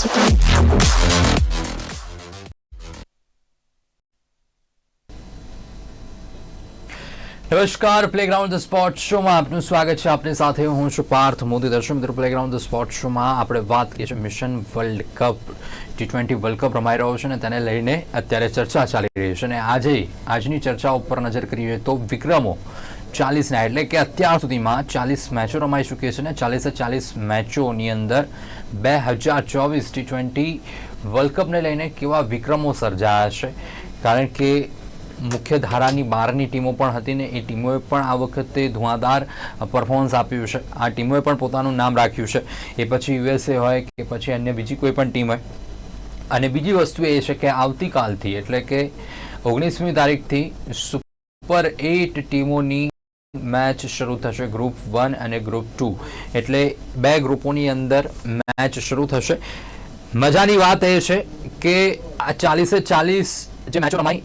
નમસ્કાર playground the sport શોમાં આપનું સ્વાગત છે. આપની સાથે હું છું પાર્થ મોદી દર્શક મિત્રો પ્લેગ્રાઉન્ડ સ્પોર્ટ શોમાં આપણે વાત કરીએ છીએ mission world cup T twenty world cup રમાઈ રહ્યો છે અને તેને લઈને અત્યારે ચર્ચા ચાલી રહી છે. અને આજે, આજની ચર્ચા ઉપર નજર કરીએ તો વિક્રમો ચાલીસના એટલે કે અત્યાર સુધીમાં ચાલીસ મેચો રમાઈ ચૂકી છે ને ચાલીસે ચાલીસ મેચોની અંદર બે હજાર ચોવીસ ટી ટ્વેન્ટી વર્લ્ડ કપને લઈને કેવા વિક્રમો સર્જાયા છે? કારણ કે મુખ્ય ધારાની બહારની ટીમો પણ હતી ને એ ટીમોએ પણ આ વખતે ધુઆધાર પરફોર્મન્સ આપ્યું છે. આ ટીમોએ પણ પોતાનું નામ રાખ્યું છે. એ પછી યુએસએ હોય કે પછી અન્ય બીજી કોઈ પણ ટીમ હોય. અને બીજી વસ્તુ એ છે કે આવતીકાલથી, એટલે કે ઓગણીસમી તારીખથી સુપર એટ ટીમોની મેચ શરૂ થશે ગ્રુપ વન અને ગ્રુપ ટુ એટલે બે ગ્રુપોની અંદર મેચ શરૂ થશે. મજાની વાત એ છે કે આ ચાલીસે ચાલીસ જે મેચો રમાઈ,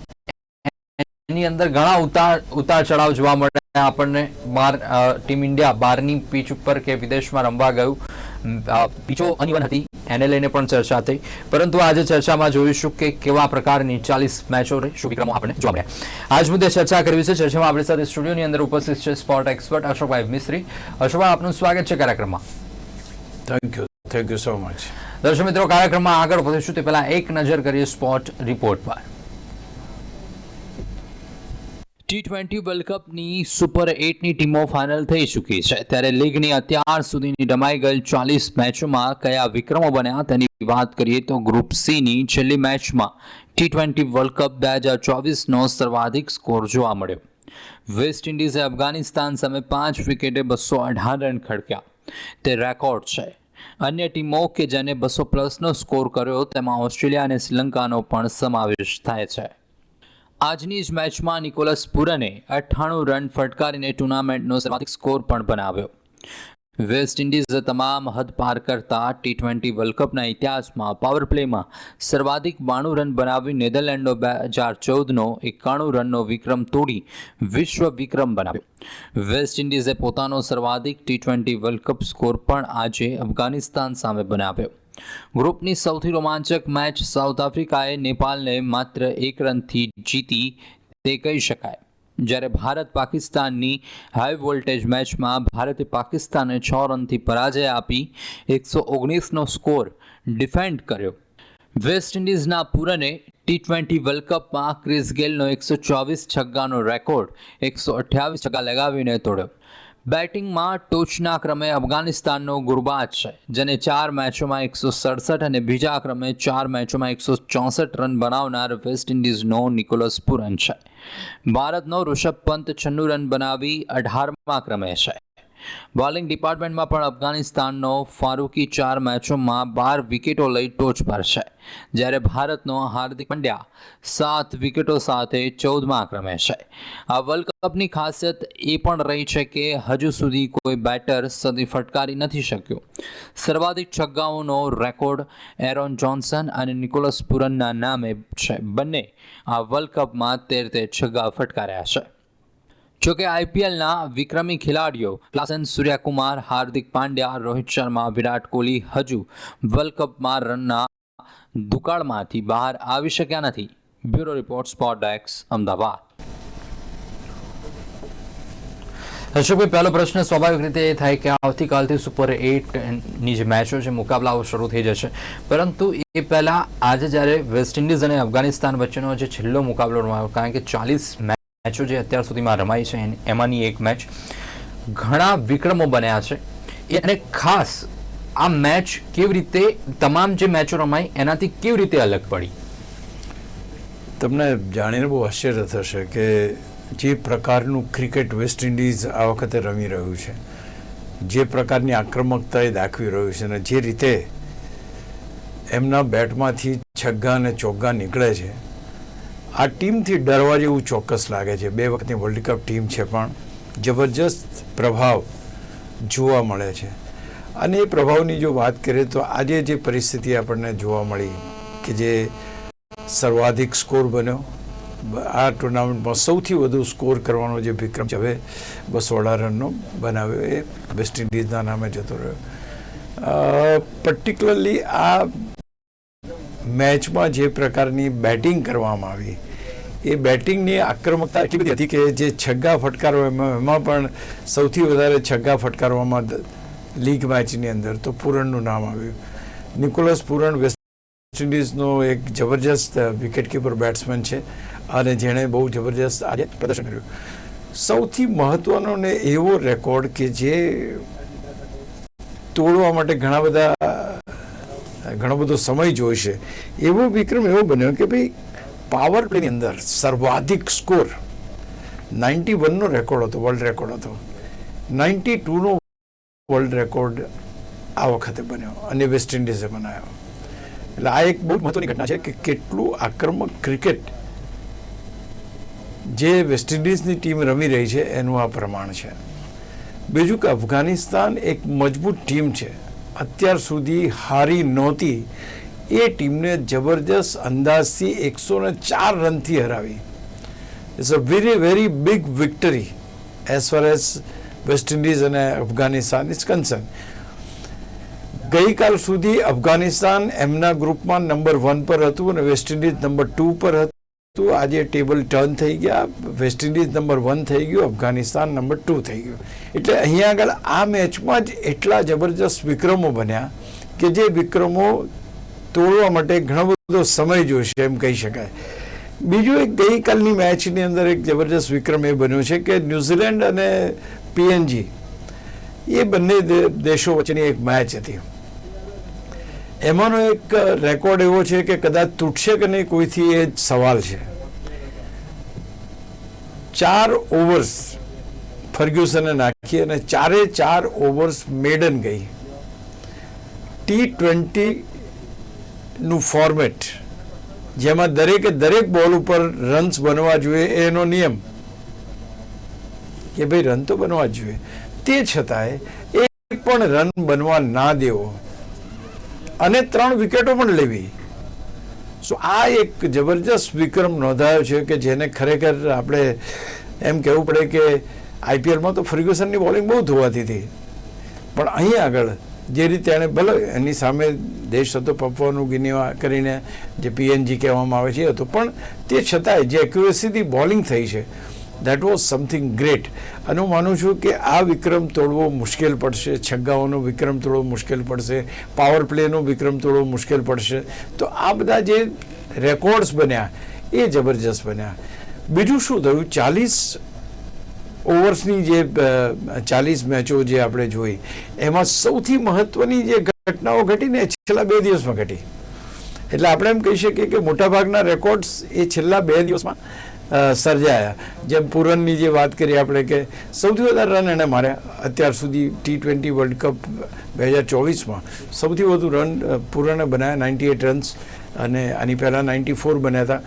એની અંદર ઘણા ઉતાર ઉતાર ચઢાવ જોવા મળે આપણને બાર ટીમ ઇન્ડિયા બહારની પીચ ઉપર કે વિદેશમાં રમવા ગયું. પીચો અનઇવન હતી એને લઈને પણ ચર્ચા થઈ. પરંતુ આજે ચર્ચામાં જોઈશું કે કેવા પ્રકારની ચાલીસ મેચો શું વિક્રમો આપણે જોવા મળ્યા. આજ મુદ્દે ચર્ચા કરવી છે. ચર્ચામાં આપણી સાથે સ્ટુડિયોની અંદર ઉપસ્થિત છે સ્પોર્ટ એક્સપર્ટ અશોકભાઈ મિસ્ત્રી. અશોકભાઈ આપનું સ્વાગત છે કાર્યક્રમમાં. Thank you thank you so much દર્શક મિત્રો કાર્યક્રમમાં આગળ વધીશું. તે પહેલાં એક નજર કરીએ સ્પોર્ટ રિપોર્ટ પર. ટી ટ્વેન્ટી વર્લ્ડ કપની સુપર એટની ટીમો ફાઇનલ થઈ ચૂકી છે. ત્યારે લીગની અત્યાર સુધીની રમાઈ ગયેલ ચાલીસ મેચોમાં કયા વિક્રમો બન્યા તેની વાત કરીએ તો ગ્રુપ સીની છેલ્લી મેચમાં ટી ટ્વેન્ટી વર્લ્ડ કપ બે હજાર ચોવીસનો સર્વાધિક સ્કોર જોવા મળ્યો. વેસ્ટ ઇન્ડિઝે અફઘાનિસ્તાન સામે પાંચ વિકેટે બસો અઢાર રન ખડક્યા. તે રેકોર્ડ છે. અન્ય ટીમો કે જેને બસો પ્લસનો સ્કોર કર્યો, તેમાં ઓસ્ટ્રેલિયા અને શ્રીલંકાનો પણ સમાવેશ થાય છે. આજની જ મેચમાં નિકોલસ પુરને અઠ્ઠાણું રન ફટકારીને ટુર્નામેન્ટનો સર્વાધિક સ્કોર પણ બનાવ્યો. વેસ્ટ ઇન્ડિઝે તમામ હદ પાર કરતા ટી ટ્વેન્ટી વર્લ્ડ કપના ઇતિહાસમાં પાવર પ્લેમાં સર્વાધિક બાણું રન બનાવી નેધરલેન્ડનો બે હજાર ચૌદનો એકાણું રનનો વિક્રમ તોડી વિશ્વ વિક્રમ બનાવ્યો. વેસ્ટ ઇન્ડિઝે પોતાનો સર્વાધિક T twenty world cup score પણ આજે અફઘાનિસ્તાન સામે બનાવ્યો. ગ્રુપની સૌથી રોમાંચક મેચ સાઉથ આફ્રિકાએ નેપાળને માત્ર એક રનથી જીતી તે કહી શકાય. જ્યારે ભારત પાકિસ્તાનની હાઈ વોલ્ટેજ મેચમાં ભારતે પાકિસ્તાને છ રનથી પરાજય આપી એકસો ઓગણીસનો સ્કોર ડિફેન્ડ કર્યો. વેસ્ટ ઇન્ડિઝના પૂરને ટી ટ્વેન્ટી વર્લ્ડ કપમાં ક્રિસ ગેલનો એકસો ચોવીસ છગ્ગાનો રેકોર્ડ, એકસો અઠ્યાવીસ છગ્ગા લગાવીને તોડ્યો. બેટિંગમાં ટોચના ક્રમે અફઘાનિસ્તાનનો ગુરબાજ છે, જેને ચાર મેચોમાં એકસો સડસઠ અને બીજા ક્રમે ચાર મેચોમાં એકસો ચોસઠ રન બનાવનાર વેસ્ટ ઇન્ડિઝનો નિકોલસ પુરન છે. ભારતનો ઋષભ પંત છન્નું રન બનાવી અઢારમા ક્રમે છે. બોલિંગ ડિપાર્ટમેન્ટમાં પણ અફઘાનિસ્તાનનો ફારૂકી ચાર મેચોમાં બાર વિકેટો લઈ ટોચ પર છે. જ્યારે ભારતનો હાર્દિક પંડ્યા સાત વિકેટો સાથે ચૌદમાં ક્રમે છે. આ વર્લ્ડ કપની ખાસિયત એ પણ રહી છે કે હજુ સુધી કોઈ બેટર સદી ફટકારી નથી શક્યો. સર્વાધિક છગ્ગાઓનો રેકોર્ડ એરોન જોન્સન અને નિકોલસ પુરનના નામે છે. બંને આ વર્લ્ડ કપમાં તેર તેર છગ્ગા ફટકાર્યા છે. જોકે આઈપીએલના વિક્રમી ખેલાડીઓ લાસન સૂર્યકુમાર, હાર્દિક પાંડ્યા, રોહિત શર્મા, વિરાટ કોહલી હજુ વર્લ્ડ કપમાં રનના દુકાળમાંથી બહાર આવી શક્યા નથી. બ્યુરો રિપોર્ટ સ્પોટ ડેક્સ અમદાવાદ. અશોકભાઈ પહેલો પ્રશ્ન સ્વાભાવિક રીતે એ થાય કે આવતીકાલથી સુપર એટની જે મેચો છે, મુકાબલાઓ શરૂ થઈ જશે. પરંતુ એ પહેલાં આજે જ્યારે વેસ્ટ ઇન્ડિઝ અને અફઘાનિસ્તાન વચ્ચેનો જે છેલ્લો મુકાબલો રમાયો, કારણ કે ચાલીસ મેચો જે અત્યાર સુધીમાં રમાઈ છે એમાંની એક મેચ ઘણા વિક્રમો બન્યા છે. અને ખાસ આ મેચ કેવી રીતે, તમામ જે મેચો રમાઈ એનાથી કેવી રીતે અલગ પડી? તમને જાણીને બહુ આશ્ચર્ય થશે કે જે પ્રકારનું ક્રિકેટ વેસ્ટ ઇન્ડિઝ આ વખતે રમી રહ્યું છે, જે પ્રકારની આક્રમકતા એ દાખવી રહ્યું છે અને જે રીતે એમના બેટમાંથી છગ્ગા અને ચોગ્ગા નીકળે છે આ ટીમથી ડરવા જેવું ચોક્કસ લાગે છે. બે વખતની વર્લ્ડ કપ ટીમ છે પણ જબરજસ્ત પ્રભાવ જોવા મળે છે. અને એ પ્રભાવની જો વાત કરીએ તો આજે જે પરિસ્થિતિ આપણને જોવા મળી કે જે સર્વાધિક સ્કોર બન્યો. આ ટુર્નામેન્ટમાં સૌથી વધુ સ્કોર કરવાનો જે વિક્રમ હવે બસો અઢાર રનનો બનાવ્યો. એ વેસ્ટ ઇન્ડિઝના નામે જતો રહ્યો. પર્ટિક્યુલરલી આ મેચમાં જે પ્રકારની બેટિંગ કરવામાં આવી, એ બેટિંગની આક્રમકતા એટલી બધી હતી કે જે છગ્ગા ફટકારો એમાં પણ સૌથી વધારે છગ્ગા ફટકારવામાં લીગ મેચની અંદર તો પૂરણનું નામ આવ્યું. નિકોલસ પૂરણ વેસ્ટ ઇન્ડિઝનો એક જબરજસ્ત વિકેટકીપર બેટ્સમેન છે અને જેણે બહુ જબરજસ્ત આજે પ્રદર્શન કર્યું. સૌથી મહત્વનો ને એવો રેકોર્ડ કે જે તોડવા માટે ઘણા બધા ઘણો બધો સમય જોઈશે. એવો વિક્રમ એવો બન્યો કે ભાઈ પાવર પ્લેની અંદર સર્વાધિક સ્કોર નાઇન્ટી વનનો રેકોર્ડ હતો વર્લ્ડ રેકોર્ડ હતો. નાઇન્ટી ટુનો વર્લ્ડ રેકોર્ડ આ વખતે બન્યો અને વેસ્ટ ઇન્ડિઝે બનાવ્યો એટલે આ એક બહુ મહત્વની ઘટના છે કે કેટલું આક્રમક ક્રિકેટ જે વેસ્ટ ઇન્ડિઝની ટીમ રમી રહી છે, એનું આ પ્રમાણ છે. બીજું કે અફઘાનિસ્તાન એક મજબૂત ટીમ છે. અત્યાર સુધી હારી નહોતી. એ ટીમને જબરજસ્ત અંદાજથી એકસો ને ચાર રનથી હરાવી. It's a very very big victory as far as West Indies અને અફઘાનિસ્તાન ઇઝ કન્સર્ન ગઈકાલ સુધી અફઘાનિસ્તાન એમના ગ્રુપમાં નંબર વન પર હતું અને વેસ્ટ ઇન્ડિઝ નંબર ટુ પર હતું. આજે ટેબલ ટર્ન થઈ ગયા, વેસ્ટ ઇન્ડિઝ નંબર વન થઈ ગયું, અફઘાનિસ્તાન નંબર ટુ થઈ ગયું. એટલે અહીંયા આગળ આ મેચમાં જ એટલા જબરજસ્ત વિક્રમો બન્યા કે જે વિક્રમો તોડવા માટે ઘણો બધો સમય જોઈશે એમ કહી શકાય. બીજું એક ગઈકાલની મેચની અંદર એક જબરજસ્ત વિક્રમ એ બન્યો છે કે ન્યૂઝીલેન્ડ અને પીએનજી એ બંને દેશો વચ્ચેની એક મેચ હતી. એમાંનો એક રેકોર્ડ એવો છે કે કદાચ તૂટશે કે નહીં, કોઈથી એ સવાલ છે. ચાર ઓવર્સ ફર્ગ્યુસને નાખી અને ચારે ચાર ઓવર્સ મેડન ગઈ. ટી ટ્વેન્ટીનું ફોર્મેટ જેમાં દરેકે દરેક બોલ ઉપર રન્સ બનવા જોઈએ, એનો નિયમ કે ભાઈ રન તો બનવા જોઈએ. તે છતાંય એક પણ રન બનવા ના દેવો. અને ત્રણ વિકેટો પણ લેવી. સો આ એક જબરજસ્ત વિક્રમ નોંધાયો છે કે જેને ખરેખર આપણે એમ કહેવું પડે કે આઈપીએલમાં તો ફર્ગ્યુસનની બોલિંગ બહુ ધોવાતી હતી. પણ અહીં આગળ જે રીતે એણે ભલે એની સામે દેશ હતો પપ્પાનું ગિનીવા કરીને જે પીએનજી કહેવામાં આવે છે હતો, પણ તે છતાંય જે એક્યુરેસીથી બોલિંગ થઈ છે દેટ વોઝ સમથિંગ ગ્રેટ અને હું માનું છું કે આ વિક્રમ તોડવો મુશ્કેલ પડશે, છગ્ગાઓનો વિક્રમ તોડવો મુશ્કેલ પડશે પાવર પ્લેનો વિક્રમ તોડવો મુશ્કેલ પડશે. તો આ બધા જે રેકોર્ડ્સ બન્યા, એ જબરજસ્ત બન્યા. બીજું શું થયું? ચાલીસ ઓવર્સની જે ચાલીસ મેચો જે આપણે જોઈ, એમાં સૌથી મહત્વની જે ઘટનાઓ ઘટી ને છેલ્લા બે દિવસમાં ઘટી. એટલે આપણે એમ કહી શકીએ કે મોટાભાગના રેકોર્ડ્સ એ છેલ્લા બે દિવસમાં સર્જાયા. જેમ પૂરનની જે વાત કરી આપણે કે સૌથી વધારે રન એણે માર્યા અત્યાર સુધી ટી ટ્વેન્ટી વર્લ્ડ કપ બે હજાર ચોવીસમાં. સૌથી વધુ રન પૂરને બનાવ્યા નાઇન્ટી એટ રન્સ અને આની પહેલાં નાઇન્ટી ફોર બન્યા હતા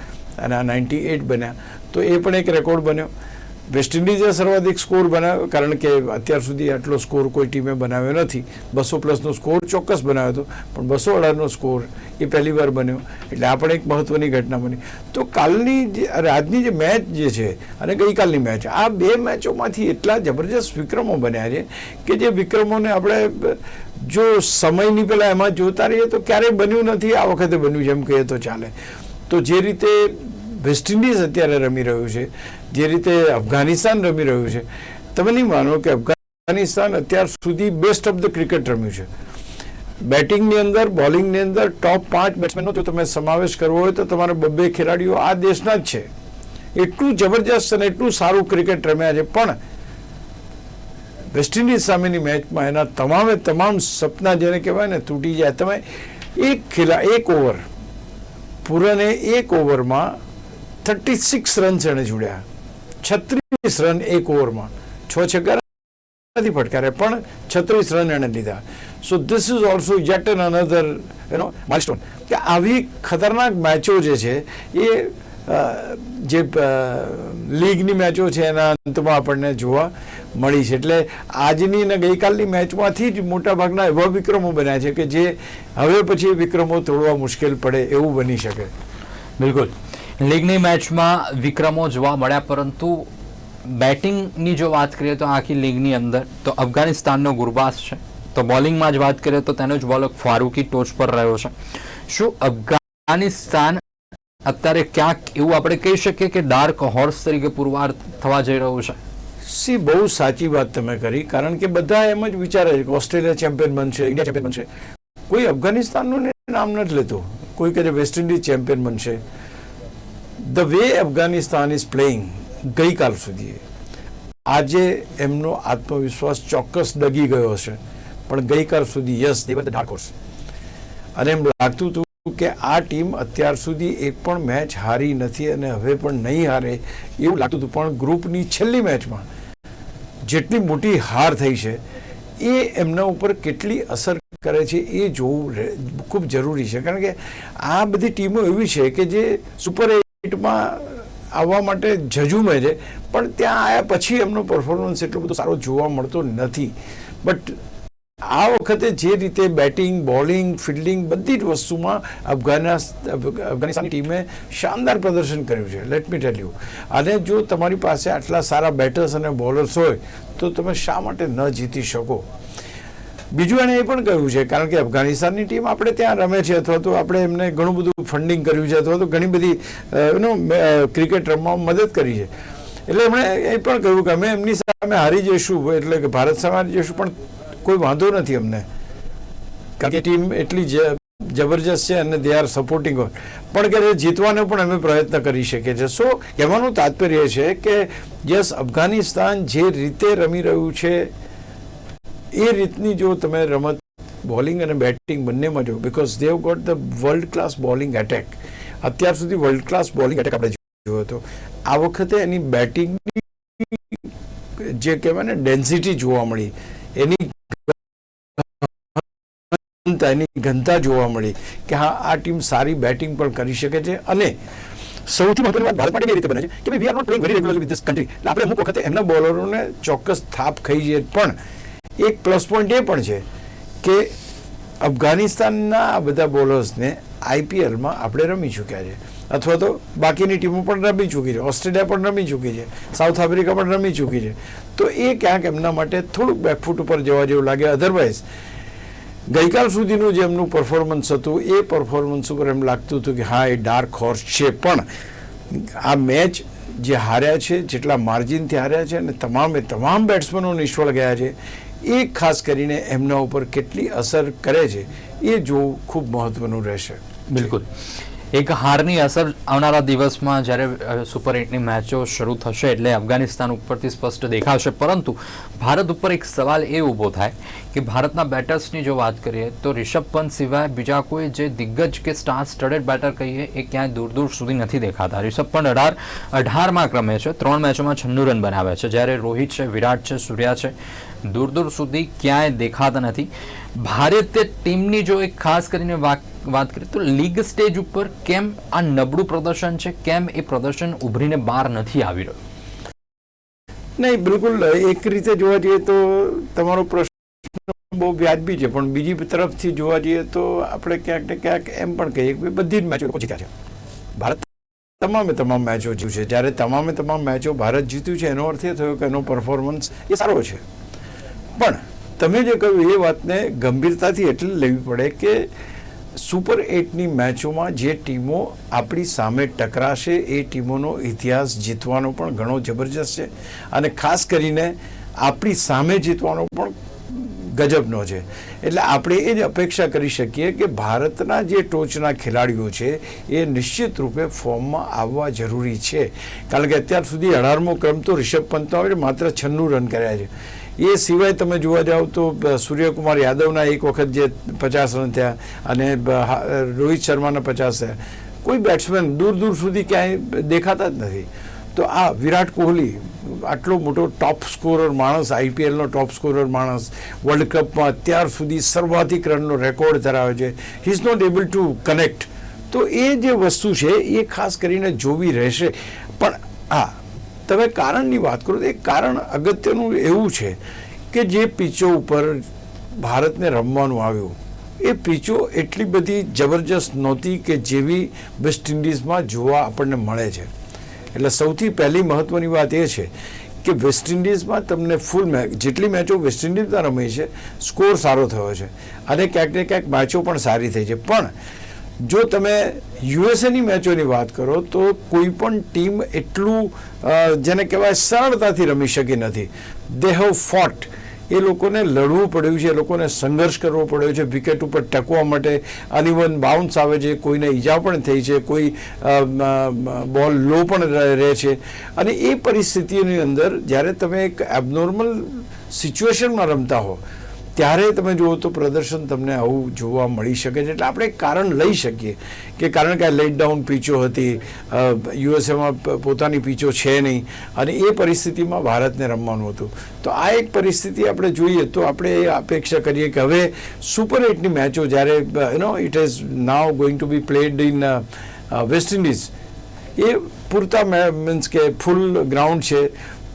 અને આ નાઇન્ટી એટ બન્યા. તો એ પણ એક રેકોર્ડ બન્યો. વેસ્ટ ઇન્ડિઝે સર્વાધિક સ્કોર બનાવ્યો કારણ કે અત્યાર સુધી આટલો સ્કોર કોઈ ટીમે બનાવ્યો નથી. બસો પ્લસનો સ્કોર ચોક્કસ બનાવ્યો હતો, પણ બસો અઢારનો સ્કોર એ પહેલી વાર બન્યો. એટલે આ પણ એક મહત્ત્વની ઘટના બની. તો કાલની જે, આજની જે મેચ જે છે, અને ગઈકાલની મેચ, આ બે મેચોમાંથી એટલા જબરજસ્ત વિક્રમો બન્યા છે કે જે વિક્રમોને આપણે, જો સમયની પહેલાં એમાં જોતા રહીએ તો ક્યારેય બન્યું નથી, આ વખતે બન્યું જેમ કહીએ તો ચાલે. તો જે રીતે વેસ્ટ ઇન્ડિઝ અત્યારે રમી રહ્યું છે જે રીતે અફઘાનિસ્તાન રમી રહ્યું છે. તમે નહીં માનો કે અફઘાનિસ્તાન અત્યાર સુધી બેસ્ટ ઓફ ધ ક્રિકેટ રમ્યું છે. બેટિંગની અંદર, બોલિંગની અંદર ટોપ પાંચ બેટ્સમેનનો જો તમે સમાવેશ કરવો હોય તો તમારે બબ્બે ખેલાડીઓ આ દેશના જ છે. એટલું જબરજસ્ત અને એટલું સારું ક્રિકેટ રમ્યા છે. પણ વેસ્ટ ઇન્ડિઝ સામેની મેચમાં એના તમામે તમામ સપના જેને કહેવાય ને તૂટી જાય. તમે એક ખેલા, એક ઓવર પૂરને એક ઓવરમાં થર્ટી સિક્સ રન્સ એણે જોડ્યા. છત્રીસ રન એક ઓવરમાં. છ છગ્ગા નથી ફટકાર્યા પણ છત્રીસ રન એણે લીધા. So this is also yet an another you know milestone કે આવી ખતરનાક મેચો જે છે, એ જે લીગની મેચો છે, એના અંતમાં આપણને જોવા મળી છે. એટલે આજની અને ગઈકાલની મેચમાંથી જ મોટાભાગના એવા વિક્રમો બન્યા છે કે જે હવે પછી વિક્રમો તોડવા મુશ્કેલ પડે એવું બની શકે. બિલકુલ. લીગની મેચમાં વિક્રમો જોવા મળ્યા, પરંતુ બેટિંગની જો વાત કરીએ તો આખી લીગની અંદર તો અફઘાનિસ્તાનનો ગુરબાસ છે. તો બોલિંગમાં જ વાત કરીએ તો તેનો જ બોલક ફારૂકી ટોચ પર રહ્યો છે. શું અફઘાનિસ્તાન અત્યારે ક્યાંક એવું આપણે કહી શકીએ કે ડાર્ક હોર્સ તરીકે પુરવાર થવા જઈ રહ્યું છે? સી, બહુ સાચી વાત તમે કરી, કારણ કે બધા એમ જ વિચારે છે કે ઓસ્ટ્રેલિયા ચેમ્પિયન બનશે, ઇન્ડિયા ચેમ્પિયન બનશે. કોઈ અફઘાનિસ્તાનનું નામ નથી લેતો. કોઈ કહે છે વેસ્ટ ઇન્ડિઝ ચેમ્પિયન બનશે. The way Afghanistan is playing ગઈકાલ સુધી, આજે એમનો આત્મવિશ્વાસ ચોક્કસ ડગી ગયો છે પણ ગઈકાલ સુધી યસ દે ધ ડાર્ક અને એમ લાગતું હતું કે આ ટીમ અત્યાર સુધી એક પણ મેચ હારી નથી અને હવે પણ નહીં હારે એવું લાગતું હતું. પણ ગ્રુપની છેલ્લી મેચમાં જેટલી મોટી હાર થઈ છે, એ એમના ઉપર કેટલી અસર કરે છે એ જોવું ખૂબ જરૂરી છે. કારણ કે આ બધી ટીમો એવી છે કે જે સુપર એટમાં આવવા માટે જજુમે છે પણ ત્યાં આવ્યા પછી એમનો પરફોર્મન્સ એટલો બધો સારો જોવા મળતો નથી. બટ આ વખતે જે રીતે બેટિંગ બોલિંગ ફિલ્ડિંગ બધી જ વસ્તુમાં અફઘાનિસ્તાન અફઘાનિસ્તાનની ટીમે શાનદાર પ્રદર્શન કર્યું છે લેટ મી ટેલ યુ અને જો તમારી પાસે આટલા સારા બેટર્સ અને બોલર્સ હોય, તો તમે શા માટે ન જીતી શકો? બીજું એણે એ પણ કહ્યું છે, કારણ કે અફઘાનિસ્તાનની ટીમ આપણે ત્યાં રમે છે, અથવા તો આપણે એમને ઘણું બધું ફંડિંગ કર્યું છે, અથવા તો ઘણી બધી એનો ક્રિકેટ રમવામાં મદદ કરી છે. એટલે એમણે એ પણ કહ્યું કે અમે એમની સામે હારી જઈશું, એટલે કે ભારત સામે હારી જઈશું, પણ કોઈ વાંધો નથી અમને. કારણ કે ટીમ એટલી જબરજસ્ત છે અને દે આર સપોર્ટિંગ પણ કે જીતવાનો પણ અમે પ્રયત્ન કરી શકીએ છીએ. સો કહેવાનું તાત્પર્ય છે કે યસ અફઘાનિસ્તાન જે રીતે રમી રહ્યું છે એ રીતની જો તમે રમત, બોલિંગ અને બેટિંગ બંનેમાં જો because they got the world class bowling attack અત્યાર સુધી વર્લ્ડ ક્લાસ બોલિંગ એટેક આપણે જોયો હતો. આ વખતે એની બેટિંગની જે કહેવાય ને ડેન્સિટી જોવા મળી. એની એની ઘનતા જોવા મળી કે હા, આ ટીમ સારી બેટિંગ પણ કરી શકે છે. અને સૌથી મહત્વની વાત ભારત માટે એ રીતે બને છે કે we are not playing very regular with this country એટલે આપણે અમુક વખતે એમના બોલરોને ચોક્કસ થાપ ખાઈ જઈએ. પણ એક પ્લસ પોઈન્ટ એ પણ છે કે અફઘાનિસ્તાનના આ બધા બોલર્સને આઈપીએલમાં આપણે રમી ચૂક્યા છે. અથવા તો બાકીની ટીમો પણ રમી ચૂકી છે. ઓસ્ટ્રેલિયા પણ રમી ચૂકી છે. સાઉથ આફ્રિકા પણ રમી ચૂકી છે. તો એ ક્યાંક એમના માટે થોડુંક બેકફૂટ ઉપર જવા જેવું લાગે. અધરવાઇઝ ગઈકાલ સુધીનું જે એમનું પરફોર્મન્સ હતું, એ પરફોર્મન્સ ઉપર એમ લાગતું હતું કે હા, એ ડાર્ક હોર્સ છે. પણ આ મેચ જે હાર્યા છે, જેટલા માર્જિનથી હાર્યા છે અને તમામે તમામ બેટ્સમેનો નિષ્ફળ ગયા છે એ ખાસ કરીને એમના ઉપર કેટલી અસર કરે છે, એ જોવું ખૂબ મહત્વનું રહેશે. બિલકુલ. એક હારની અસર આવનારા દિવસમાં જ્યારે સુપર એટની મેચો શરૂ થશે એટલે અફઘાનિસ્તાન ઉપરથી સ્પષ્ટ દેખાશે. પરંતુ ભારત ઉપર એક સવાલ એ ઊભો થાય કે ભારતના બેટર્સની જો વાત કરીએ તો રિષભ પંત સિવાય બીજા કોઈ જે દિગ્ગજ કે સ્ટાર સ્ટડેડ બેટર કહીએ એ ક્યાંય દૂર દૂર સુધી નથી દેખાતા. રિષભ પંત અઢાર, અઢારમાં ક્રમે છે. ત્રણ મેચોમાં છન્નું રન બનાવે છે. જ્યારે રોહિત છે, વિરાટ છે, સૂર્યા છે દૂર દૂર સુધી ક્યાંય દેખાતા નથી. ભારતીય ટીમની જો એક ખાસ કરીને વાત વાત કરીએ તો લીગ સ્ટેજ ઉપર કેમ આ નબળું પ્રદર્શન છે? કેમ એ પ્રદર્શન ઉભરીને બહાર નથી આવી રહ્યું? નહીં, બિલકુલ, એક રીતે જોવા જઈએ તો તમારો પ્રશ્ન બહુ વ્યાજબી છે, પણ બીજી તરફથી જોવા જઈએ તો આપણે ક્યાંક ને ક્યાંક એમ પણ કહીએ કે બધી જ મેચો જીત્યા છે. ભારત તમામે તમામ મેચો જીત્યું છે. જ્યારે તમામે તમામ મેચો ભારત જીત્યું છે, એનો અર્થ એ થયો કે એનો પરફોર્મન્સ એ સારો છે. પણ તમે જે કહ્યું એ વાતને ગંભીરતાથી એટલે લેવી પડે કે સુપર એટની મેચોમાં જે ટીમો આપણી સામે ટકરાશે, એ ટીમોનો ઇતિહાસ જીતવાનો પણ ઘણો જબરજસ્ત છે. અને ખાસ કરીને આપણી સામે જીતવાનો પણ ગજબનો છે. એટલે આપણે એ જ અપેક્ષા કરી શકીએ કે ભારતના જે ટોચના ખેલાડીઓ છે, એ નિશ્ચિત રૂપે ફોર્મમાં આવવા જરૂરી છે. કારણ કે અત્યાર સુધી અઢારમો ક્રમ તો રિષભ પંતનો માત્ર છન્નું રન કર્યા છે. એ સિવાય તમે જોવા જાઓ તો સૂર્યકુમાર યાદવના એક વખત જે પચાસ રન થયા અને રોહિત શર્માના પચાસ થયા. કોઈ બેટ્સમેન દૂર દૂર સુધી ક્યાંય દેખાતા જ નથી. તો આ વિરાટ કોહલી, આટલો મોટો ટોપ સ્કોરર માણસ, આઈપીએલનો ટોપ સ્કોરર માણસ, વર્લ્ડ કપમાં અત્યાર સુધી સર્વાધિક રનનો રેકોર્ડ ધરાવે છે. He is not able to connect તો એ જે વસ્તુ છે, એ ખાસ કરીને જોવી રહેશે. પણ, હા તમે કારણની વાત કરો તો એ કારણ અગત્યનું એવું છે કે જે પીચો ઉપર ભારતને રમવાનું આવ્યું, એ પીચો એટલી બધી જબરજસ્ત નહોતી કે જેવી વેસ્ટ ઇન્ડિઝમાં જોવા આપણને મળે છે. એટલે સૌથી પહેલી મહત્વની વાત એ છે કે વેસ્ટ ઇન્ડિઝમાં તમને ફૂલ મેચ જેટલી મેચો વેસ્ટ ઇન્ડિઝમાં રમી છે સ્કોર સારો થયો છે. અને ક્યાંક ને ક્યાંક મેચો પણ સારી થઈ છે. પણ જો તમે યુએસએની મેચોની વાત કરો, તો કોઈ પણ ટીમ એટલું જેને કહેવાય સરળતાથી રમી શકી નથી. દે હેવ ફોટ એ લોકોને લડવું પડ્યું છે, એ લોકોને સંઘર્ષ કરવો પડ્યો છે, વિકેટ ઉપર ટકવા માટે અનિવન બાઉન્સ આવે છે, કોઈને ઈજા પણ થઈ છે, કોઈ બોલ લો પણ રહે- છે. અને એ પરિસ્થિતિની અંદર જ્યારે તમે એક એબનોર્મલ સિચ્યુએશનમાં રમતા હો ત્યારે તમે જુઓ તો પ્રદર્શન તમને આવું જોવા મળી શકે છે. એટલે આપણે કારણ લઈ શકીએ કે કારણ કે આ લેટ ડાઉન પીચો હતી યુએસએમાં પોતાની પીચો છે નહીં અને એ પરિસ્થિતિમાં ભારતને રમવાનું હતું. તો આ એક પરિસ્થિતિ આપણે જોઈએ તો આપણે એ અપેક્ષા કરીએ કે હવે સુપર એટની મેચો જ્યારે you know it is now going to be played in West Indies એ પૂરતા મીન્સ કે ફૂલ ગ્રાઉન્ડ છે.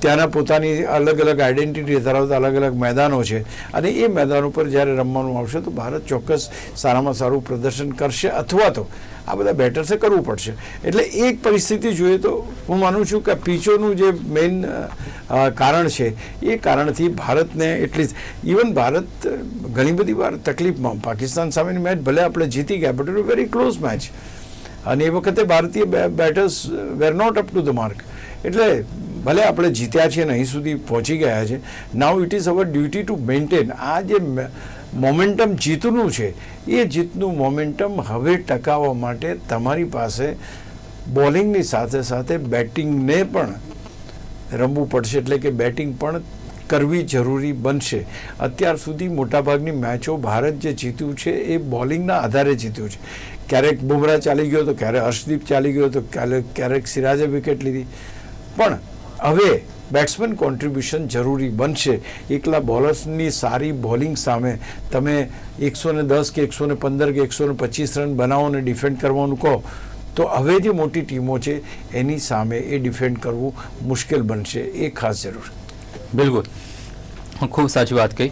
ત્યાંના પોતાની અલગ અલગ આઈડેન્ટિટી ધરાવતા અલગ અલગ મેદાનો છે. અને એ મેદાન ઉપર જ્યારે રમવાનું આવશે તો ભારત ચોક્કસ સારામાં સારું પ્રદર્શન કરશે અથવા તો આ બધા બેટર્સે કરવું પડશે. એટલે એક પરિસ્થિતિ જોઈએ તો હું માનું છું કે પીચોનું જે મેઇન કારણ છે, એ કારણથી ભારતને એટલી ઇવન ભારત ઘણી બધી વાર તકલીફમાં. પાકિસ્તાન સામેની મેચ ભલે આપણે જીતી ગયા but it very close match અને એ વખતે ભારતીય batters were not up to the mark એટલે ભલે આપણે જીત્યા છીએ અને અહીં સુધી પહોંચી ગયા છે now it is our duty to maintain આ જે મોમેન્ટમ જીતનું છે, એ જીતનું મોમેન્ટમ હવે ટકાવવા માટે તમારી પાસે બોલિંગની સાથે સાથે બેટિંગને પણ રમવું પડશે, એટલે કે બેટિંગ પણ કરવી જરૂરી બનશે. અત્યાર સુધી મોટાભાગની મેચો ભારત જે જીત્યું છે, એ બોલિંગના આધારે જીત્યું છે. ક્યારેક બુમરાહ ચાલી ગયો તો ક્યારેક હર્ષદીપ ચાલી ગયો તો ક્યારેક ક્યારેક સિરાજે વિકેટ લીધી. પણ હવે બેટ્સમેન કોન્ટ્રીબ્યુશન જરૂરી બનશે. એકલા બોલર્સની સારી બોલિંગ સામે તમે એકસો ને દસ કે એકસો ને પંદર કે એકસો ને પચીસ રન બનાવો અને ડિફેન્ડ કરવાનું કહો, તો હવે જે મોટી ટીમો છે, એની સામે એ ડિફેન્ડ કરવું મુશ્કેલ બનશે. એ ખાસ જરૂર. બિલકુલ. ખૂબ સાચી વાત કહી.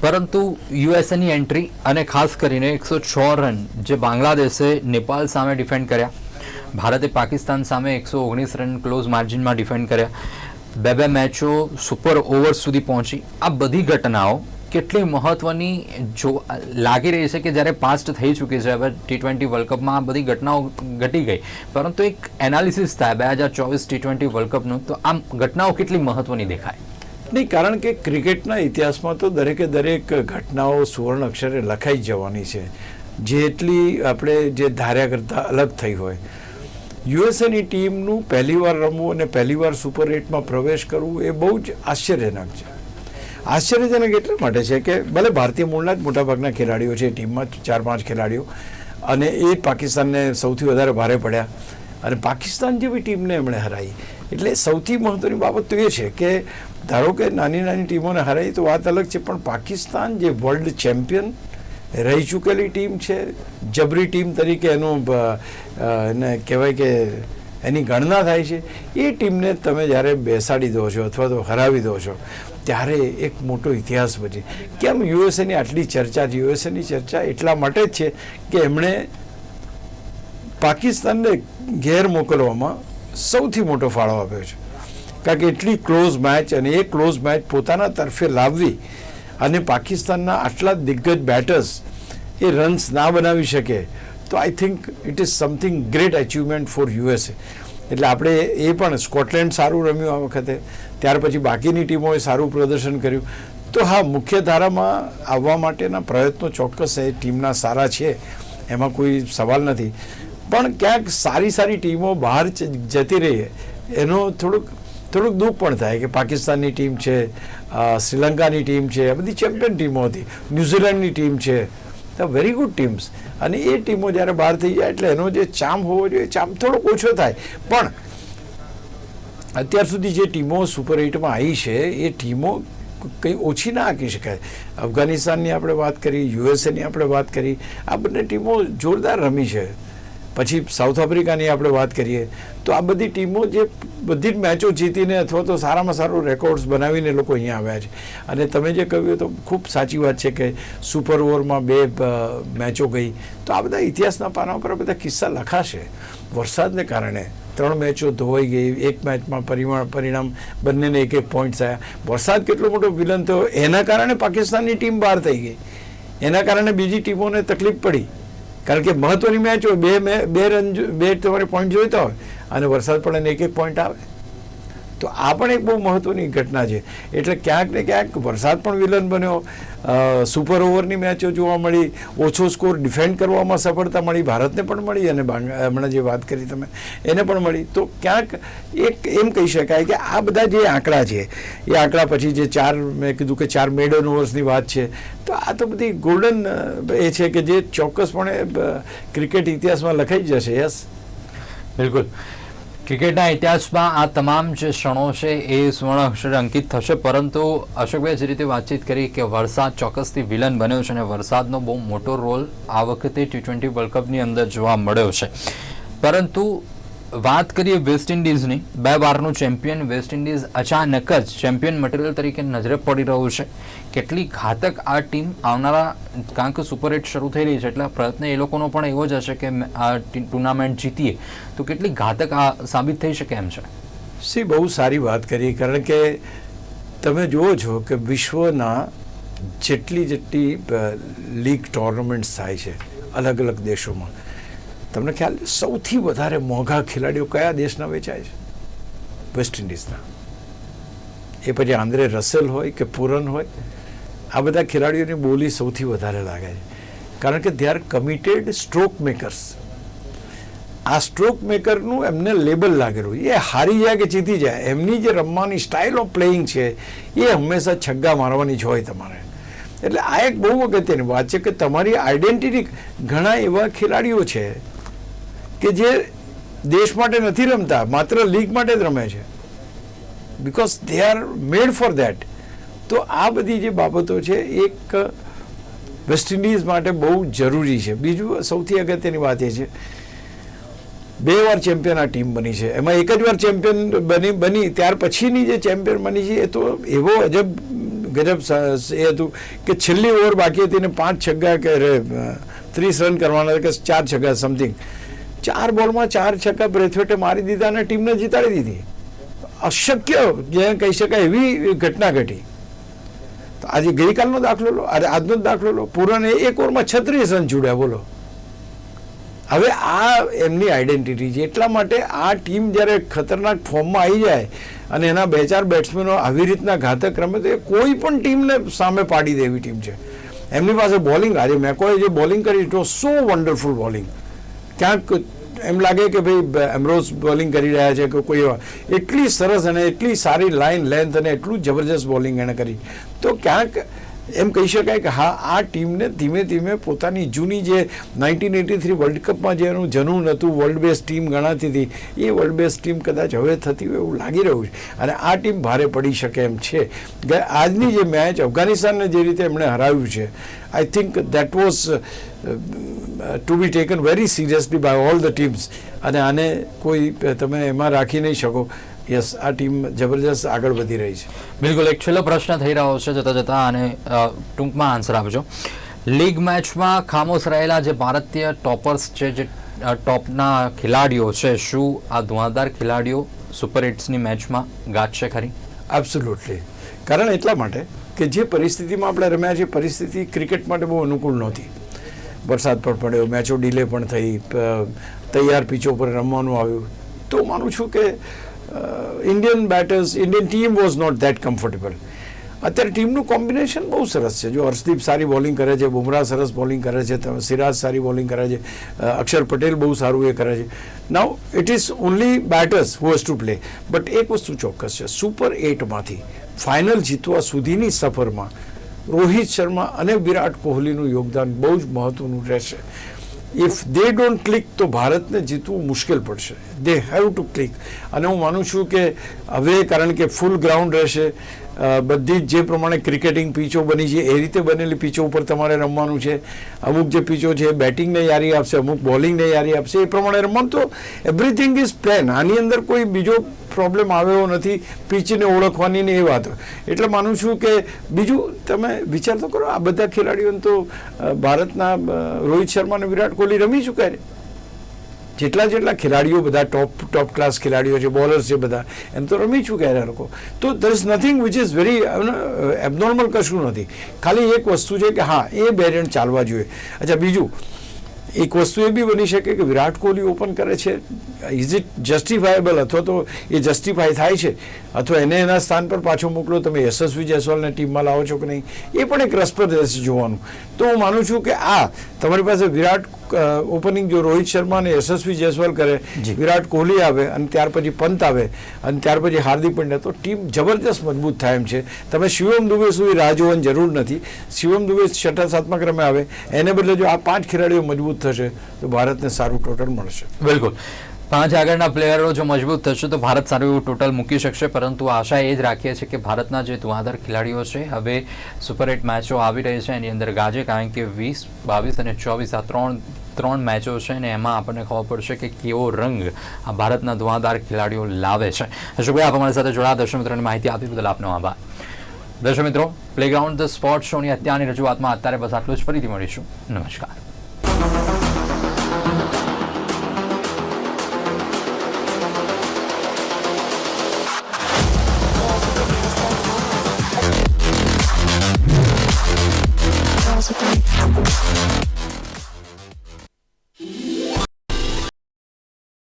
પરંતુ યુએસએની એન્ટ્રી અને ખાસ કરીને એકસો છ રન જે બાંગ્લાદેશે, નેપાલ સામે ડિફેન્ડ કર્યા ભારતે પાકિસ્તાન સામે એકસો ઓગણીસ રન ક્લોઝ માર્જિનમાં ડિફેન્ડ કર્યા. બે બે મેચો સુપર ઓવર સુધી પહોંચી. આ બધી ઘટનાઓ કેટલી મહત્વની જો લાગી રહી છે કે જ્યારે પાસ્ટ થઈ ચૂકી છે, હવે ટી ટ્વેન્ટી વર્લ્ડ કપમાં આ બધી ઘટનાઓ ઘટી ગઈ. પરંતુ એક એનાલિસિસ થાય, બે હજાર ચોવીસ ટી ટ્વેન્ટી વર્લ્ડ કપનું તો આમ ઘટનાઓ કેટલી મહત્વની દેખાય? નહીં, કારણ કે ક્રિકેટના ઇતિહાસમાં તો દરેકે દરેક ઘટનાઓ સુવર્ણ અક્ષરે લખાઈ જવાની છે. જેટલી આપણે જે ધાર્યા કરતાં અલગ થઈ હોય. યુએસએની ટીમનું પહેલીવાર રમવું અને પહેલીવાર સુપર એટમાં પ્રવેશ કરવું એ બહુ જ આશ્ચર્યજનક છે. આશ્ચર્યજનક એટલા માટે છે કે ભલે ભારતીય મૂળના જ મોટાભાગના ખેલાડીઓ છે, ટીમમાં ચાર પાંચ ખેલાડીઓ અને એ પાકિસ્તાનને સૌથી વધારે ભારે પડ્યા. અને પાકિસ્તાન જેવી ટીમને એમણે હરાવી એટલે સૌથી મહત્વની બાબત તો એ છે કે ધારો કે નાની નાની ટીમોને હરાવી તો વાત અલગ છે, પણ પાકિસ્તાન જે વર્લ્ડ ચેમ્પિયન રહી ચૂકેલી ટીમ છે. જબરી ટીમ તરીકે એનું એને કહેવાય કે એની ગણના થાય છે. એ ટીમને તમે જ્યારે બેસાડી દો છો અથવા તો હરાવી દો છો, ત્યારે એક મોટો ઇતિહાસ બચે કેમ યુએસએની આટલી ચર્ચા છે? યુએસએની ચર્ચા એટલા માટે જ છે કે એમણે પાકિસ્તાનને ઘેર મોકલવામાં સૌથી મોટો ફાળો આપ્યો છે. કારણ કે એટલી ક્લોઝ મેચ અને એ ક્લોઝ મેચ પોતાના તરફે લાવવી અને પાકિસ્તાનના આટલા દિગ્ગજ બેટર્સ એ રન્સ ના બનાવી શકે. તો I think it is something great achievement for USA એટલે આપણે એ પણ સ્કોટલેન્ડ સારું રમ્યું આ વખતે. ત્યાર પછી બાકીની ટીમોએ સારું પ્રદર્શન કર્યું. તો હા, મુખ્ય ધારામાં આવવા માટેના પ્રયત્નો ચોક્કસ એ ટીમના સારા છે, એમાં કોઈ સવાલ નથી. પણ ક્યાંક સારી સારી ટીમો બહાર જતી રહી. એનો થોડુંક થોડુંક દુઃખ પણ થાય કે પાકિસ્તાનની ટીમ છે શ્રીલંકાની ટીમ છે, આ બધી ચેમ્પિયન ટીમો હતી, ન્યૂઝીલેન્ડની ટીમ છે. વેરી ગુડ ટીમ્સ અને એ ટીમો જ્યારે બહાર થઈ જાય એટલે એનો જે ચામ હોવો જોઈએ ચામ થોડોક ઓછો થાય. પણ અત્યાર સુધી જે ટીમો સુપર એટમાં આવી છે, એ ટીમો કંઈ ઓછી ના આંકી શકાય. અફઘાનિસ્તાનની આપણે વાત કરી, યુએસએની આપણે વાત કરી. આ બંને ટીમો જોરદાર રમી છે. પછી સાઉથ આફ્રિકાની આપણે વાત કરીએ, તો આ બધી ટીમો જે બધી જ મેચો જીતીને અથવા તો સારામાં સારું રેકોર્ડ્સ બનાવીને લોકો અહીંયા આવ્યા છે. અને તમે જે કહ્યું તો ખૂબ સાચી વાત છે કે સુપર ઓવરમાં બે મેચો ગઈ. તો આ બધા ઇતિહાસના પાના પર બધા કિસ્સા લખાશે. વરસાદને કારણે ત્રણ મેચો ધોવાઈ ગઈ, એક મેચમાં પરિમાણ, પરિણામ બંનેને એક એક પોઈન્ટ્સ આવ્યા વરસાદ કેટલો મોટો વિલન થયો? એના કારણે પાકિસ્તાનની ટીમ બહાર થઈ ગઈ. એના કારણે બીજી ટીમોને તકલીફ પડી. કારણ કે મહત્વની મેચ હોય, બે બે રન બે તમારે પોઈન્ટ જોઈતા હોય, અને વરસાદ પડે એક એક પોઈન્ટ આવે. તો આ પણ એક બહુ મહત્વની ઘટના છે. એટલે ક્યાંક ને ક્યાંક વરસાદ પણ વિલન બન્યો. સુપર ઓવરની મેચો જોવા મળી. ઓછો સ્કોર ડિફેન્ડ કરવામાં સફળતા મળી. ભારતને પણ મળી અને હમણાં જે વાત કરી તમે, એને પણ મળી. તો ક્યાંક એક એમ કહી શકાય કે આ બધા જે આંકડા છે, એ આંકડા પછી જે ચાર, મેં કીધું કે ચાર મેડન ઓવર્સની વાત છે, તો આ તો બધી ગોલ્ડન એ છે કે જે ચોક્કસપણે ક્રિકેટ ઇતિહાસમાં લખાઈ જશે. યસ બિલકુલ. ક્રિકેટના ઇતિહાસમાં આ તમામ જે ક્ષણો છે એ સુવર્ણ અક્ષરે અંકિત થશે. પરંતુ અશોકભાઈ, જે રીતે વાતચીત કરી કે વરસાદ ચોક્કસથી વિલન બન્યો છે અને વરસાદનો બહુ મોટો રોલ આ વખતે ટી ટ્વેન્ટી વર્લ્ડ કપની અંદર જોવા મળ્યો છે. પરંતુ વાત કરીએ વેસ્ટ ઇન્ડિઝની, બે વારનું ચેમ્પિયન વેસ્ટ ઇન્ડિઝ અચાનક જ ચેમ્પિયન મટીરિયલ તરીકે નજરે પડી રહ્યું છે. કેટલી ઘાતક આ ટીમ આવનારા કારણ કે સુપર એટ શરૂ થઈ રહી છે, એટલે પ્રયત્ન એ લોકોનો પણ એવો જ હશે કે આ ટુર્નામેન્ટ જીતીએ. તો કેટલી ઘાતક આ સાબિત થઈ શકે એમ છે? સી, બહુ સારી વાત કરી, કારણ કે તમે જુઓ છો કે વિશ્વના જેટલી જેટલી લીગ ટુર્નામેન્ટ્સ થાય છે, અલગ અલગ દેશોમાં. તમને ખ્યાલ છે? સૌથી વધારે મોંઘા ખેલાડીઓ કયા દેશના વેચાય છે? વેસ્ટ ઇન્ડિઝના એ પછી આંદ્રે રસેલ હોય કે પૂરન હોય, આ બધા ખેલાડીઓની બોલી સૌથી વધારે લાગે છે. કારણ કે દે કમિટેડ સ્ટ્રોક મેકર્સ આ સ્ટ્રોક મેકરનું એમને લેબલ લાગેલું એ હારી જાય કે જીતી જાય? એમની જે રમવાની સ્ટાઇલ ઓફ પ્લેઇંગ છે, એ હંમેશા છગ્ગા મારવાની જ હોય તમારે. એટલે આ એક બહુ અગત્યની વાત છે કે તમારી આઈડેન્ટિટી ઘણા એવા ખેલાડીઓ છે કે જે દેશ માટે નથી રમતા, માત્ર લીગ માટે જ રમે છે. Because they are made for that તો આ બધી જે બાબતો છે, એક વેસ્ટ ઇન્ડિઝ માટે બહુ જરૂરી છે. બીજું સૌથી અગત્યની વાત એ છે, બે વાર ચેમ્પિયન આ ટીમ બની છે. એમાં એક જ વાર ચેમ્પિયન બની બની, ત્યાર પછીની જે ચેમ્પિયન બની છે, એ તો એવો અજબ, ગજબ એ હતું કે છેલ્લી ઓવર બાકી હતી ને પાંચ છગ્ગા કે ત્રીસ રન કરવાના કે ચાર છગ્ગા સમથિંગ ચાર બોલમાં ચાર છક્કા બ્રેથવેટે મારી દીધા અને ટીમને જીતાડી દીધી. અશક્ય જે કહી શકાય એવી ઘટના ઘટી. તો આજે ગઈકાલનો દાખલો લો, આજે આજનો જ દાખલો લો. પૂરાને એક ઓવરમાં છત્રીસ રન જોડ્યા બોલો. હવે આ એમની આઈડેન્ટિટી છે. એટલા માટે આ ટીમ જ્યારે ખતરનાક ફોર્મમાં આવી જાય અને એના બે ચાર બેટ્સમેનો આવી રીતના ઘાતક રમે, તો એ કોઈ પણ ટીમને સામે પાડી દે એવી ટીમ છે. એમની પાસે બોલિંગ આજે મેકોએ જે બોલિંગ કરી it was so wonderful bowling ક્યાંક એમ લાગે કે ભાઈ એમરોઝ બોલિંગ કરી રહ્યા છે કે કોઈ એવા. એટલી સરસ અને એટલી સારી લાઇન લેન્થ અને એટલું જબરજસ્ત બોલિંગ એણે કરી. તો ક્યાંક એમ કહી શકાય કે હા, આ ટીમને ધીમે ધીમે પોતાની જૂની જે નાઇન્ટીન એટી થ્રી વર્લ્ડ કપમાં જે એનું જનૂન હતું વર્લ્ડ બેસ્ટ ટીમ ગણાતી હતી, એ વર્લ્ડ બેસ્ટ ટીમ કદાચ હવે થતી હોય એવું લાગી રહ્યું છે. અને આ ટીમ ભારે પડી શકે એમ છે. આજની જે મેચ અફઘાનિસ્તાનને જે રીતે એમણે હરાવ્યું છે I think that was to be taken very seriously by all the teams અને આને કોઈ તમે એમાં રાખી નહીં શકો. યસ આ ટીમ જબરજસ્ત આગળ વધી રહી છે. બિલકુલ એક છેલ્લો પ્રશ્ન થઈ રહ્યો છે જતા જતા અને ટૂંકમાં આન્સર આપજો. લીગ મેચમાં ખામોશ રહેલા જે ભારતીય ટોપર્સ છે જે ટોપના ખેલાડીઓ છે શું આ ધુઆધાર ખેલાડીઓ સુપર એટ્સની મેચમાં ગાજશે ખરી? એબ્સોલ્યુટલી કારણ એટલા માટે કે જે પરિસ્થિતિમાં આપણે રમ્યા છે પરિસ્થિતિ ક્રિકેટ માટે બહુ અનુકૂળ નહોતી. વરસાદ પણ પડ્યો મેચો ડીલે પણ થઈ તૈયાર પીચો પર રમવાનું આવ્યું. તો માનું છું કે Indian batters Indian team was not that comfortable અત્યારે ટીમનું કોમ્બિનેશન બહુ સરસ છે. જો હર્ષદીપ સારી બોલિંગ કરે છે, બુમરાહ સરસ બોલિંગ કરે છે, તમે સિરાજ સારી બોલિંગ કરે છે અક્ષર પટેલ બહુ સારું એ કરે છે. Now it is only batters who has to play but એક વસ્તુ ચોક્કસ છે સુપર એટમાંથી ફાઇનલ જીતવા સુધીની સફરમાં રોહિત શર્મા અને વિરાટ કોહલીનું યોગદાન બહુ જ મહત્વનું રહેશે. ઇફ દે ડોન્ટ ક્લિક તો ભારતને જીતવું મુશ્કેલ પડશે. દે હેવ ટુ ક્લિક અને હું માનું છું કે હવે કારણ કે ફૂલ ગ્રાઉન્ડ રહેશે બધી જ જે પ્રમાણે ક્રિકેટિંગ પીચો બની છે, એ રીતે બનેલી પીચો ઉપર તમારે રમવાનું છે. અમુક જે પીચો છે, બેટિંગને યારી આપશે, અમુક બોલિંગને યારી આપશે, એ પ્રમાણે રમવાનું. તો એવરીથિંગ ઇઝ પ્લેન આની અંદર કોઈ બીજો પ્રોબ્લેમ આવ્યો નથી, પીચને ઓળખવાની ને એ વાત. એટલે માનું છું કે બીજું તમે વિચાર તો કરો, આ બધા ખેલાડીઓને તો ભારતના રોહિત શર્મા અને વિરાટ કોહલી રમી ચૂક્યા છે. જેટલા જેટલા ખેલાડીઓ બધા ટોપ ટોપ ક્લાસ ખેલાડીઓ છે બોલર છે બધા, એમ તો રમી છે લોકો. તો there is nothing which is very abnormal કશું નથી. ખાલી એક વસ્તુ છે કે હા, એ બે ચાલવા જોઈએ. અચ્છા, બીજું એક વસ્તુ એ બી બની શકે કે વિરાટ કોહલી ઓપન કરે છે. ઇઝ ઇટ જસ્ટિફાયેબલ અથવા તો એ જસ્ટિફાય થાય છે? અથવા એને એના સ્થાન પર પાછો મોકલો તમે યશસ્વી જયસ્વાલને ટીમમાં લાવો છો કે નહીં? એ પણ એક રસપ્રદ રહેશે જોવાનું. તો હું માનું છું કે આ તમારી પાસે વિરાટ ઓપનિંગ જો રોહિત શર્મા અને યશસ્વી જયસ્વાલ કરે. વિરાટ કોહલી આવે અને ત્યાર પછી પંત આવે અને ત્યાર પછી હાર્દિક પંડ્યા તો ટીમ જબરજસ્ત મજબૂત થાય એમ છે. તમે શિવમ દુબે સુધી રાહ જોવાની જરૂર નથી. શિવમ દુબે છઠ્ઠા સાતમા ક્રમે આવે. એને બદલે જો આ પાંચ ખેલાડીઓ મજબૂત થશે તો ભારતને સારું ટોટલ મળશે. બિલકુલ. પાંચ આગળના પ્લેયરો જો મજબૂત થશે તો ભારત સારું એવું ટોટલ મૂકી શકશે, પરંતુ આશા એ જ રાખીએ છીએ કે ભારતના જે ધુઆધાર ખેલાડીઓ છે, હવે સુપર એટ મેચો આવી રહી છે, એની અંદર ગાજે, કારણ કે વીસ, બાવીસ અને ચોવીસ આ ત્રણ ત્રણ મેચો છે ને એમાં આપણને ખબર પડશે કે કેવો રંગ આ ભારતના ધુઆધાર ખેલાડીઓ લાવે છે. અશોકભાઈ આપ અમારી સાથે જોડાયા દર્શક મિત્રોને માહિતી આપી બદલ આપનો આભાર. દર્શક મિત્રો પ્લેગ્રાઉન્ડ ધ સ્પોર્ટ શોની અત્યારની રજૂઆતમાં અત્યારે બસ આટલું જ. ફરીથી મળીશું. નમસ્કાર.